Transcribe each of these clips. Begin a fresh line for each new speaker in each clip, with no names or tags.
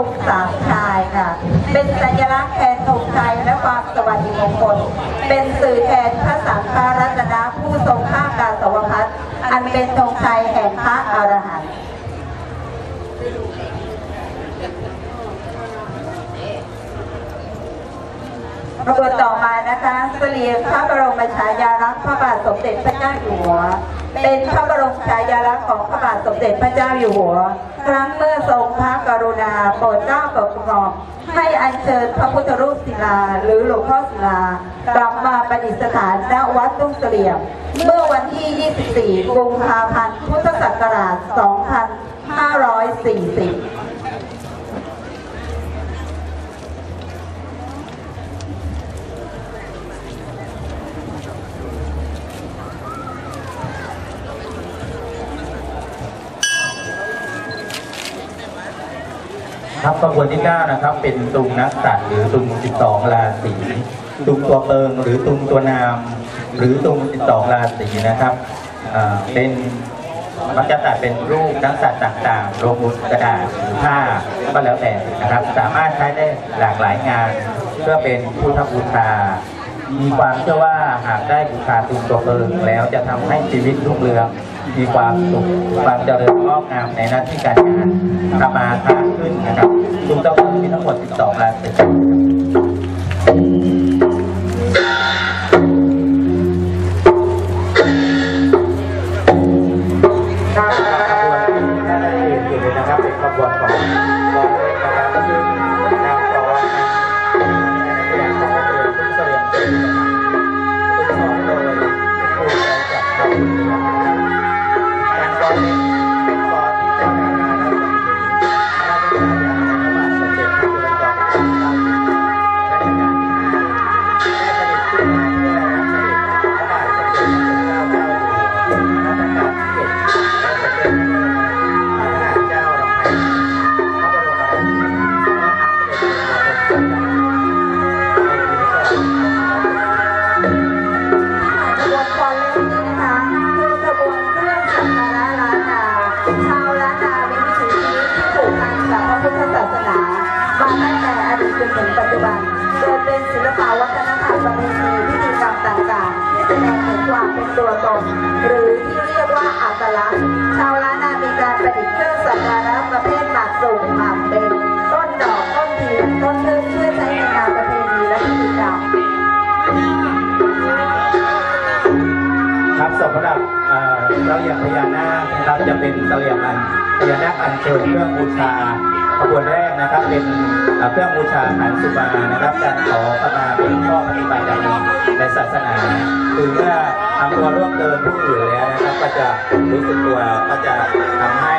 ธงสามชายค่ะ เป็นสัญลักษณ์แทนธงชัยและความสวัสดิมงคล เป็นสื่อแทนพระสังฆรัตนะผู้ทรงข้าการสวพัฒน์อันเป็นธงชัยแห่งพระอรหันต์ปรากฏต่อมานะคะเสลียงพระบรมฉายาลักษณ์พระบาทสมเด็จพระเจ้าอยู่หัว เป็นพระบรมฉายาลักษณ์ของพระบาทสมเด็จพระเจ้าอยู่หัว ครั้งเมื่อทรงพระกรุณาโปรดเจ้าโปรดกระหม่อมให้อัญเชิญพระพุทธรูปศิลาหรือหลวงพ่อศิลากลับมาประดิษฐานณวัดตุ้งเสลี่ยม เมื่อวันที่ 24 กุมภาพันธ์ พุทธศักราช 2540
ครับขบวนที่9นะครับ เป็นตุงนักสัตว์หรือตุง 12 ราศีตุงตัวเปิงหรือตุงตัวนาม หรือตุง 12 ราศีนะครับเป็นมักจะตัดเป็นรูปนักสัตว์ต่างๆลงบนกระดาษหรือผ้าก็แล้วแต่นะครับ สามารถใช้ได้หลากหลายงาน เพื่อเป็นพุทธบูชามีความเชื่อว่าหากได้บูชาตุงตัวเปิงแล้วจะทำให้ชีวิตรุ่งเรือง มีความสุขความเจริญงอกงามในหน้าที่การงานทำมาค้าขึ้นนะครับตุงตัวเปิงมีทั้งหมด 12 ราศี จน
ถึงปัจจุบันโดยเป็นศิลปวัฒนธรรมประเพณีพิธีกรรมต่างๆที่แสดงถึงความเป็นตัวตนหรือที่เรียกว่าอัตลักษณ์ชาวล้านนามีการประดิษฐ์เครื่องสักการะประเภทหมากสูงหมากเบงต้นดอกต้นทีต้นทึบเพื่อใช้ในงานประเพณีและพิธีกรรม
ครับสำหรับเอ่อเสลียงพญานาคนะครับจะเป็นเสลียงอันพญานาคอัญเชิญเครื่องบูชา ขบวนแรกนะครับ เป็นเครื่องบูชาขันสุมานะครับการขอขมาเป็นข้อปฏิบัติอย่างในศาสนาคือเมื่อทำตัวร่วมเดินผู้อื่นแล้วนะครับ ก็จะรู้สึกตัวก็จะทำให้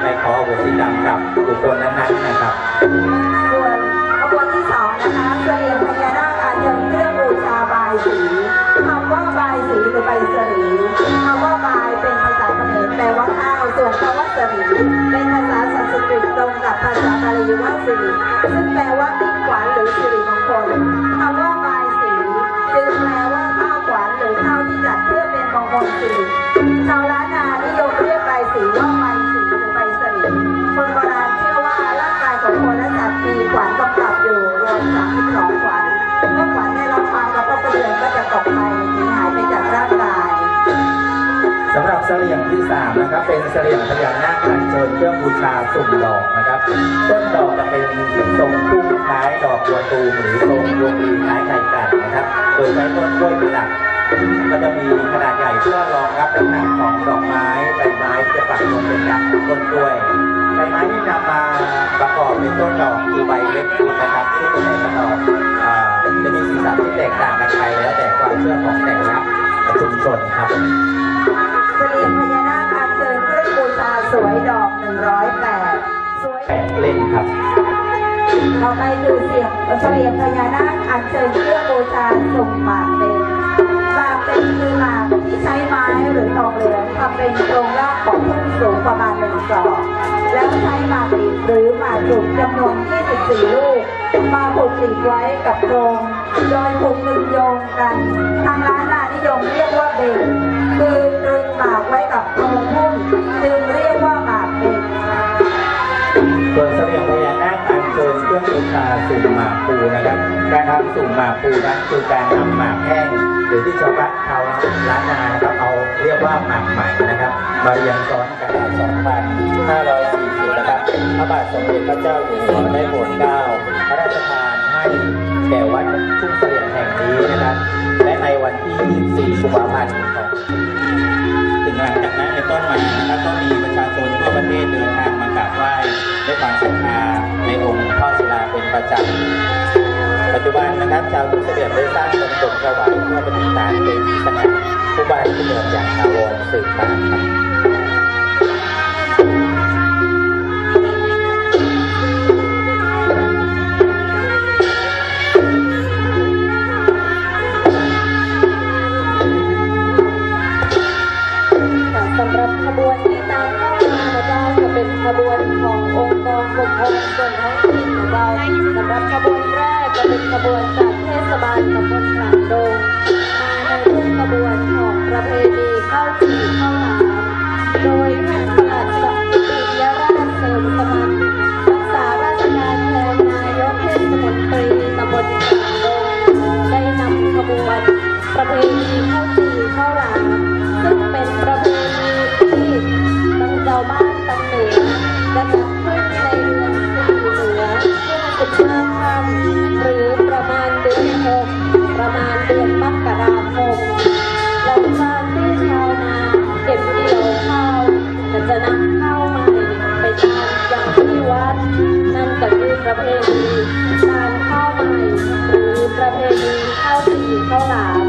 ไปขออโหสิกรรมกับบุคคลนั้นๆนะครับ
ส่วน ลียงที่สามนะครับ เป็
นเสลียงพญานาคอัญเชิญเครื่องบูชาสุ่มดอกนะครับ ต้นดอกจะเป็นทรงพุ่มคล้ายดอกบัวตูมหรือทรงดวงดีคล้ายไข่ไก่นะครับ โดยใช้ต้นกล้วยเป็นหลักก็จะมีขนาดใหญ่เพื่อรองรับน้ำหนักของดอกไม้ใบไม้จะปักลงเป็นหลักของต้นกล้วยใบไม้ที่นำมาประกอบเป็นต้นดอกคือใบเล็กนะครับซึ่งเป็นในดอกจะมีสีสันที่แตกต่างกันไปแล้วแต่ความเชื่อของแต่ละชุมชนครับ
เสลียงพญานาคอัญเชิญเครื่องบูชาสวยดอก108สวย
แปดเล่นครับ
ต่อไปคือเสียงเสลียงพญานาคอัญเชิญเครื่องบูชาสุ่มหมากเป็นหมากเป็นคือหมากที่ใช้ไม้หรือทองเหลืองทำเป็นโครงรากของต้นสูงประมาณหนึ่งศอกแล้วใช้หมากรีดหรือหมากจุกจำนวน24ลูก มาผูกติดไว้กับโครงโดยผูกตึงโยงกัน ทางร้านนานิยมเรียกว่าเบงคือตรึงหมากไว้กับโครงพุ่มจึงเรียกว่าหมากเบง
ส่วนเสียง พญานาสุ่มหมากปูนะครับการทำสุ่มหมากปูนั้นคือการนำหมากแห้งหรือที่ชาวบ้านชาวล้านนานะครับเอาเรียกว่าหมากใหม่นะครับ มาเรียงซ้อนกัน2,540นห้าร้อยสี่สิบนะครับพระบาทสมเด็จพระเจ้าอยู่หัวได้โปรดเกล้าพระราชทานให้แก่วัดทุ่งเสลี่ยมแห่งนี้นะครับ และในวันที่ 24กุมภาพันธ์ของถึงหลังจากนั้นเป็นต้นมานะครับก็มีประชาชนทั่วประเทศเดินทางมากราบไหว้ด้วยความศรัทธา ประจำปัจจุบันนะครับ ชาวทุกเสบียมได้สร้างบนบกถวายเพื่อปฏิฐานเป็นที่สง่าผู้บ้านที่เมืองอย่างถาวรสืบมาครับ
ประเพณีเข้าจีเข้าหลามโดยท่านปลัดสัปิยราชเสริมสมันรักษาราชการแทนนายกเทศมนตรีตำบลขามดงได้นำขบวนประเพณีเข้าจีเข้าหลามซึ่งเป็นประเพณีที่ตั้งเจ้าบ้านตั้งเหนือจะจัดขึ้นในเดือนสี่เหนือช่วงสิบห้าค่ำหรือประมาณเดือนหกประมาณเดือนมก จะนำเข้าใหม่ไปทานยังที่วัดนั่นก็คือประเพณีทานข้าวใหม่หรือประเพณีข้าวสีข้าวหลาม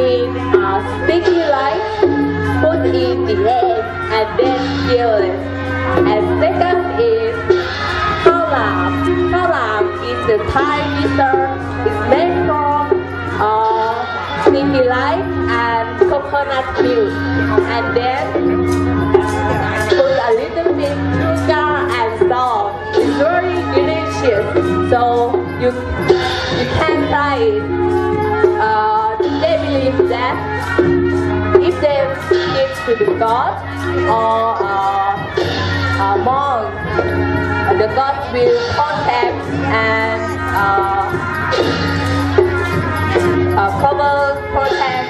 Mean uh, sticky light, put in the egg and then peel it. And second is kalam. Kalam is the Thai dessert. It's made from uh, sticky light and coconut milk. And then put a little bit sugar and salt. It's very delicious. So you you can try it and if they give to the god or uh, a monk, the god will protect and uh, uh, cover, protect,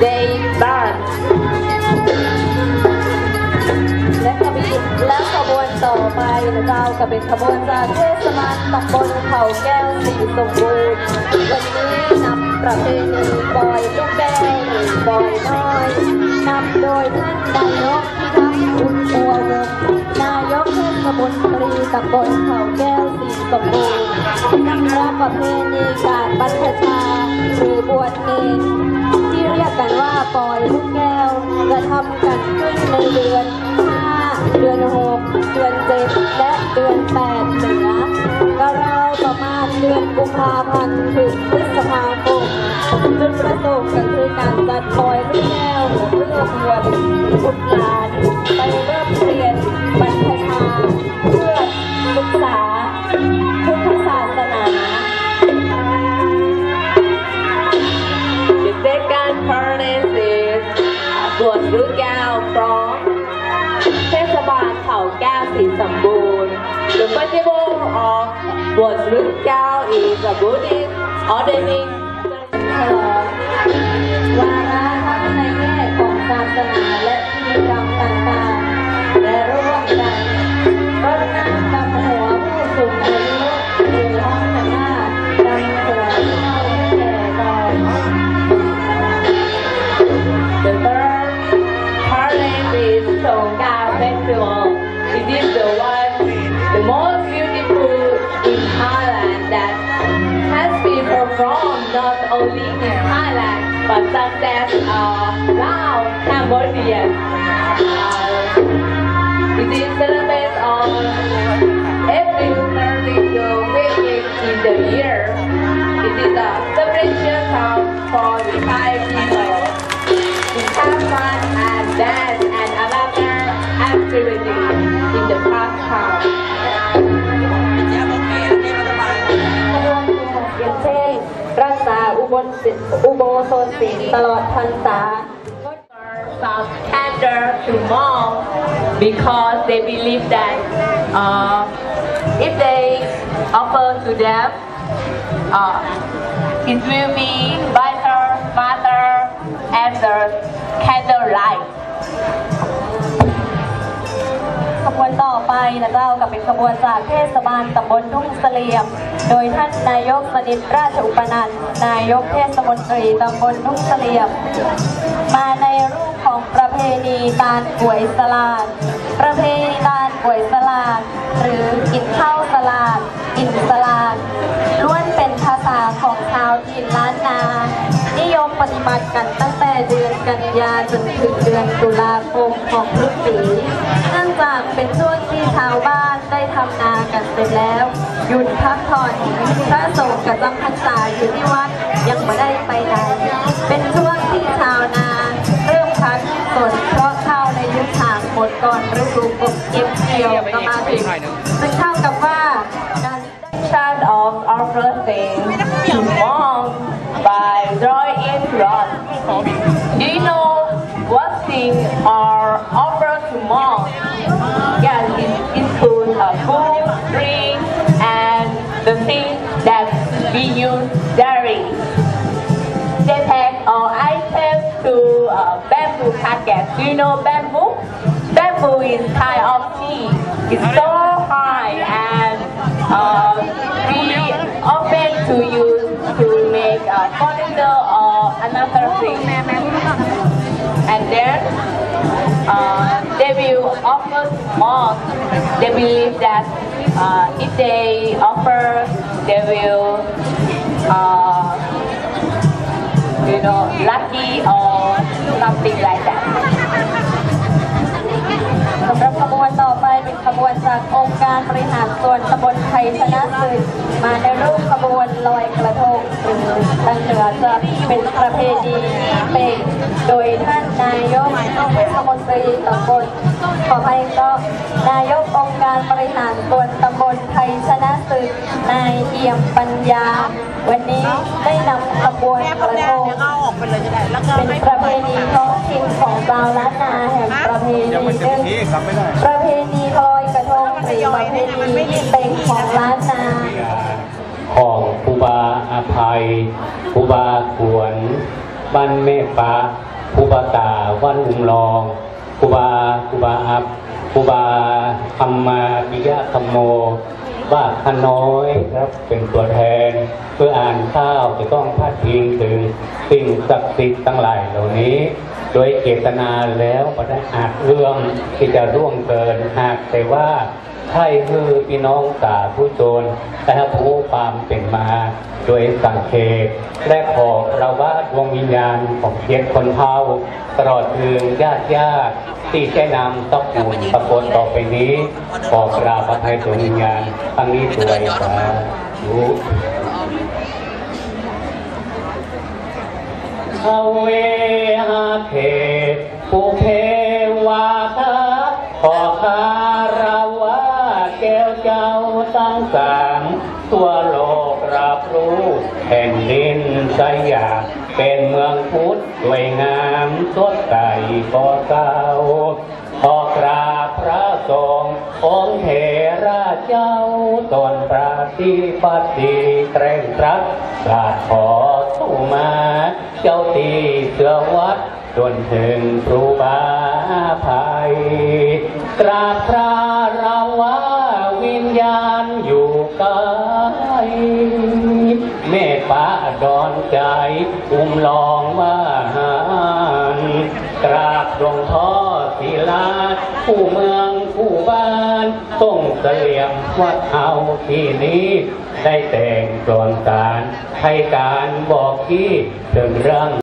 they burn.
และขบวนและขบวนต่อไปเจ้าก็เป็นขบวนจากเทศบาลตำบลเขาแก้วสีสมบูรณ์วันนี้นำประเพณีบอยลูกแก้ว บ่อยน้อยนำโดยท่านนายกพิทักษ์อุณอัววงนายกเทศมนตรีตำบลเขาแก้วสีสมบูรณ์นำรับประเพณีการบรรพชาหรือบวชเนรที่เรียกกันว่าปล่อยลูกแก้วจะทำกันขึ้นในเดือน5เดือน6เดือน7และเดือน8เหนือก็เราประมาณเดือนกุมภาพันธ์ถึงพฤษภาคม จุดประสงค์ก็คือการจัดปล่อยลูกแก้วเพื่อบวชบุตรหลานไปเริ่มเรียนบรรพชาเพื่อศึกษาพุทธศาสนา
The second part is Buồn Rú Cao from เทศบาลเขาแก้วสีสมบูรณ์ The festival of บวชรุกแก้ว is a Buddhist ordaining
วาระทั้งในแง่ของศาสนาและพิธีกรรมต่าง
Cambodian. Uh, it is celebrated on every 32 weekend in the year. It is a celebration time for the Thai people to have fun and dance and another activity in the pastime.
ขบวนเช่นรักษาอุโบสถอุโบสถศีลตลอดพรรษา
some candor to mom because they believe that uh, if they offer to them, uh, it will be brighter, smarter, and the candle light.
ขบวนต่อไปนะเจ้ากับเป็นขบวนจากเทศบาลตำบลทุ่งเสลี่ยม โดยท่านนายกสนิทราชอุปนันนายกเทศมนตรีตำบลทุ่งเสลี่ยม มาในรูป ของประเพณีตาลกวยสลาด ประเพณีตาลกวยสลาด หรือกินข้าวสลาด กินสลาดล้วนเป็นภาษาของชาวถิ่นล้านนา นิยมปฏิบัติกันตั้งแต่เดือนกันยาจนถึงเดือนตุลาคมของทุกปีเนื่องจากเป็นช่วงที่ชาวบ้านได้ทำนากันเสร็จแล้ว หยุดพักผ่อนพระสงฆ์กับจำพรรษาอยู่ที่วัดยังไม่ได้ไปไหนเป็นช่วงที่ชาวนา น เพราะข้าวในยุคถางหมดก่อนฤดูกบเก็บเกี่ยวก็มาถึง
know bamboo? Bamboo is kind of tea. It's so high and uh, we often to use to make a furniture or another thing. And then uh, they will offer more. They believe that uh, if they offer, they will uh, you know, lucky or something like that.
วนจากองค์การบริหารส่วนตำบลไทยชนะศึกมาในรูปขบวนลอยกระทงหรือทางเหนือจะเป็นประเพณีเป็นโดยท่านนายกเทศมนตรีตำบลขออภัยก็นายกองค์การบริหารส่วนตำบลไทยชนะศึกนายเอี่ยมปัญญา วันนี้ได้นำขบวนกระทง
เอาออกไปเลยก็ได้แล้วก็
เป็น
ไม่
ประเพณีท้องถิ่นของชาวล้านนาแห่งประเพณีหนึ่งประเพณีลอย กระทงหรือประเพณียี่เป็งของล้านนา
ของครูบาอาภัยครูบาขวนบ้านเมฆปาครูบาตาวันอุมรองครูบาครูบาอับครูบาธรรมาปิยะธรรมโมบ้าขน้อยครับเป็นตัวแทน เพื่ออ่านข้าวจะต้องพาดพิงถึงสิ่งศักดิ์สิทธิ์ทั้งหลายเหล่านี้ โดยเจตนาแล้วก็ได้อาจเรื่องที่จะร่วงเกินหากแต่ว่า ใช่คือพี่น้องสาธุชนและผู้ความเป็นมา โดยสังเกตและขอเราว่าดวงวิญญาณของเพียรคนเท่าตลอดถึงญาติญาติที่ใช้นามตะปูนปรากฏต่อไปนี้ขอกราบพระไทยดวงวิญญาณทั้งนี้ด้วยสาธุอเวหาเขตปุเพวาทะขอคา สางทั่วโลกรับรู้แผ่นดินสยามเป็นเมืองพุทธสวยงามสดใสก็เศร้าขอกราบพระทรงฆ์องค์เถระเจ้าตนปฏิปัติแตรงตรัสกราบขอสุมา เจ้าที่เสือวัดจนถึงครูบาภัยกราบพระราวา วิญญาณอยู่ไกลเมตตาดอนใจอุ้มลองว่าหารกราบหลวงพ่อศิลาผู้เมืองผู้บ้านต้องเสลี่ยมวัดเอาที่นี้ได้แต่งกลอนการให้การบอกที่เรื่อง